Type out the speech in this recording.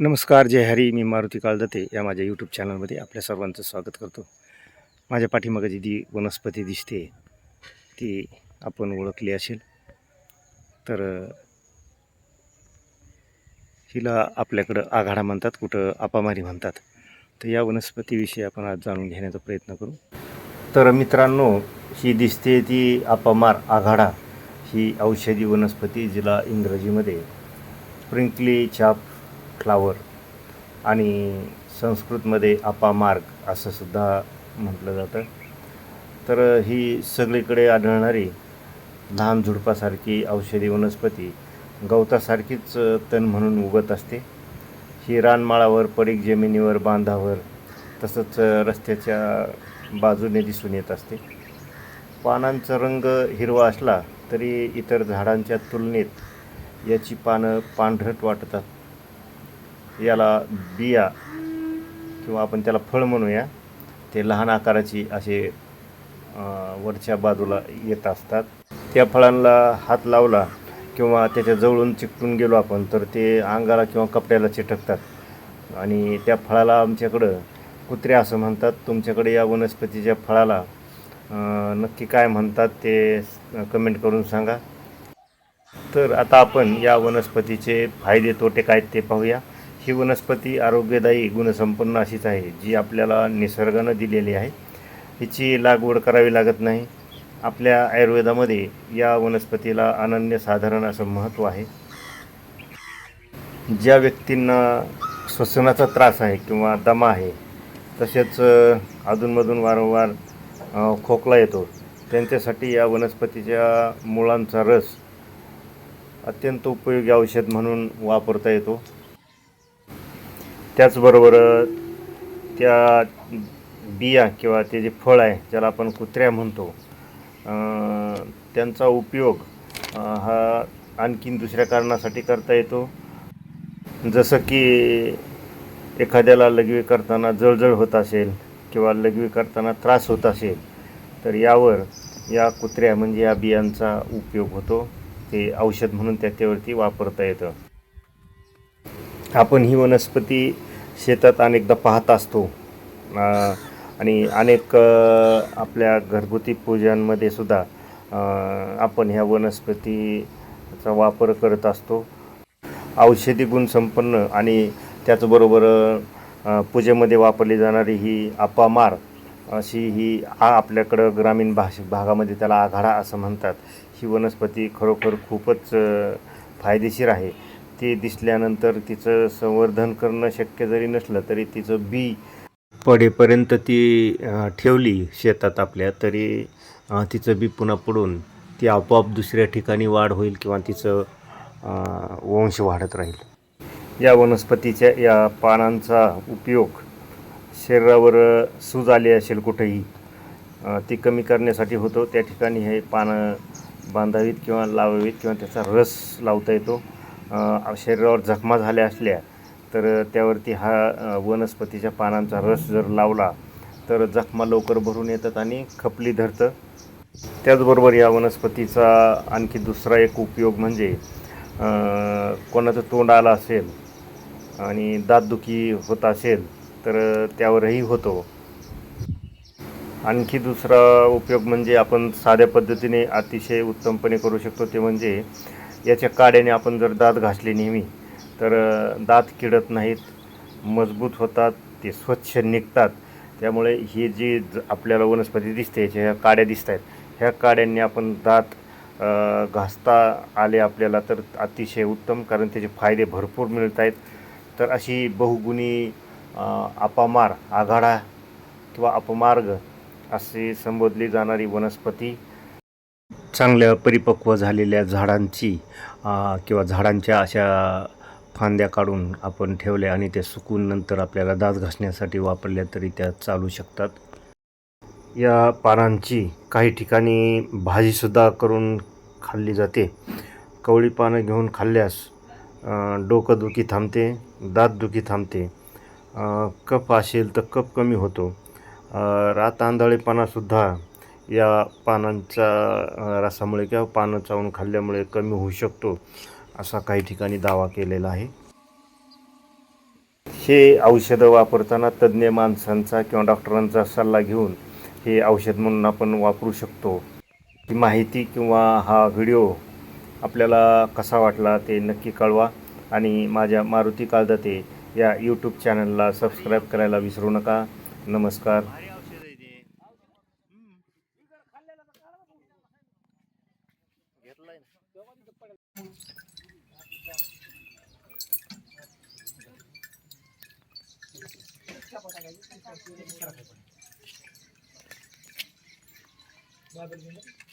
नमस्कार जय हरी. मी मारुती काळदते या माझ्या यूट्यूब चॅनलमध्ये आपल्या सर्वांचं स्वागत करतो. माझ्या पाठीमागं जी वनस्पती दिसते ती आपण ओळखली असेल. तर हिला आपल्याकडं आघाडा म्हणतात कुठं अपामारी म्हणतात. तर या वनस्पतीविषयी आपण आज जाणून घेण्याचा प्रयत्न करू. तर मित्रांनो ही दिसते ती अपामार आघाडा ही औषधी वनस्पती जिला इंग्रजीमध्ये स्प्रिंकली चाप फ्लावर आणि संस्कृतमध्ये अपामार्ग असं सुद्धा म्हटलं जातं. तर ही सगळीकडे आढळणारी लहान झुडपासारखी औषधी वनस्पती गवतासारखीच तण म्हणून उगत असते. ही रानमाळावर पडीक जमिनीवर बांधावर तसंच रस्त्याच्या बाजूने दिसून येत असते. पानांचा रंग हिरवा असला तरी इतर झाडांच्या तुलनेत याची पानं पांढरट वाटतात. याला बिया किंवा आपण त्याला फळ म्हणूया ते लहान आकाराची असे वरच्या बाजूला येत असतात. त्या फळांना हात लावला किंवा त्याच्या जवळून चिकटून गेलो आपण तर ते अंगाला किंवा कपड्याला चिटकतात. आणि त्या फळाला आमच्याकडं कुत्रे असं म्हणतात. तुमच्याकडे या वनस्पतीच्या फळाला नक्की काय म्हणतात ते कमेंट करून सांगा. तर आता आपण या वनस्पतीचे फायदे तोटे काय ते पाहूया. ही वनस्पती आरोग्यदायी गुणसंपन्न अशीच आहे जी आपल्याला निसर्गानं दिलेली आहे. हिची लागवड करावी लागत नाही. आपल्या आयुर्वेदामध्ये या वनस्पतीला अनन्यसाधारण असं महत्त्व आहे. ज्या व्यक्तींना श्वसनाचा त्रास आहे किंवा दमा आहे तसेच अधूनमधून वारंवार खोकला येतो त्यांच्यासाठी या वनस्पतीच्या मुळांचा रस अत्यंत उपयोगी औषध म्हणून वापरता येतो. त्याचबरोबर त्या बिया किंवा ते जे फळ आहे ज्याला आपण कुत्र्या म्हणतो त्यांचा उपयोग हा आणखीन दुसऱ्या कारणासाठी करता येतो. जसं की एखाद्याला लघवी करताना जळजळ होत असेल किंवा लघवी करताना त्रास होत असेल तर यावर या कुत्र्या म्हणजे या बियांचा उपयोग होतो. ते औषध म्हणून त्याच्यावरती वापरता येतं. आपण ही वनस्पती शेतात अनेकदा पाहत असतो. आणि अनेक आपल्या घरगुती पूजांमध्ये सुद्धा आपण ह्या वनस्पतीचा वापर करत असतो. औषधी गुणसंपन्न आणि त्याचबरोबर पूजेमध्ये वापरली जाणारी ही अपामार अशी ही आ आपल्याकडं ग्रामीण भाष भागामध्ये त्याला आघाडा असं म्हणतात. ही वनस्पती खरोखर खूपच फायदेशीर आहे. ती दिसल्यानंतर तिचं संवर्धन करणं शक्य जरी नसलं तरी तिचं बी पडेपर्यंत ती ठेवली शेतात आपल्या तरी तिचं बी पुन्हा पडून ती आपोआप दुसऱ्या ठिकाणी वाढ होईल किंवा तिचं वंश वाढत राहील. या वनस्पतीच्या या पानांचा उपयोग शरीरावर सूज आली असेल कुठेही ती कमी करण्यासाठी होतो. त्या ठिकाणी हे पानं बांधावीत किंवा लावावीत किंवा त्याचा रस लावता येतो. शरीरावर जखमा झाल्या असल्या तर त्यावरती हा वनस्पतीच्या पानांचा रस जर लावला तर जखमा लवकर भरून येतात आणि खपली धरतं. त्याचबरोबर या वनस्पतीचा आणखी दुसरा एक उपयोग म्हणजे कोणाचं तोंड आलं असेल आणि दातदुखी होत असेल तर त्यावरही होतो. आणखी दुसरा उपयोग म्हणजे आपण साध्या पद्धतीने अतिशय उत्तमपणे करू शकतो ते म्हणजे याच्या काड्याने आपण जर दात घासले नेहमी तर दात किडत नाहीत मजबूत होतात ते स्वच्छ निघतात. त्यामुळे ही जी ज- आपल्याला वनस्पती दिसते याच्या ह्या काड्या दिसत आहेत ह्या काड्यांनी आपण दात घासता आले आपल्याला तर अतिशय उत्तम कारण त्याचे फायदे भरपूर मिळत आहेत तर अशी बहुगुणी अपामार आघाडा किंवा अपमार्ग असे संबोधली जाणारी वनस्पती चांगल्या परिपक्व झालेल्या झाडांची किंवा झाडांच्या अशा फांद्या काढून आपण ठेवल्या आणि त्या सुकून नंतर आपल्याला दात घासण्यासाठी वापरल्या तरी त्या चालू शकतात. या पानांची काही ठिकाणी भाजीसुद्धा करून खाल्ली जाते. कवळी पानं घेऊन खाल्ल्यास डोकंदुखी थांबते दातदुखी थांबते. कप असेल तर कप कमी होतो. रात आंधळेपणासुद्धा या पानांच्या रसामुळे किंवा पानं चावून खाल्ल्यामुळे कमी होऊ शकतो असा काही ठिकाणी दावा केलेला आहे. हे औषधं वापरताना तज्ज्ञ माणसांचा किंवा डॉक्टरांचा सल्ला घेऊन हे औषध म्हणून आपण वापरू शकतो. ही माहिती किंवा हा व्हिडिओ आपल्याला कसा वाटला ते नक्की कळवा आणि माझ्या मारुती कालदाते या यूट्यूब चॅनलला सबस्क्राईब करायला विसरू नका. नमस्कार. बाबा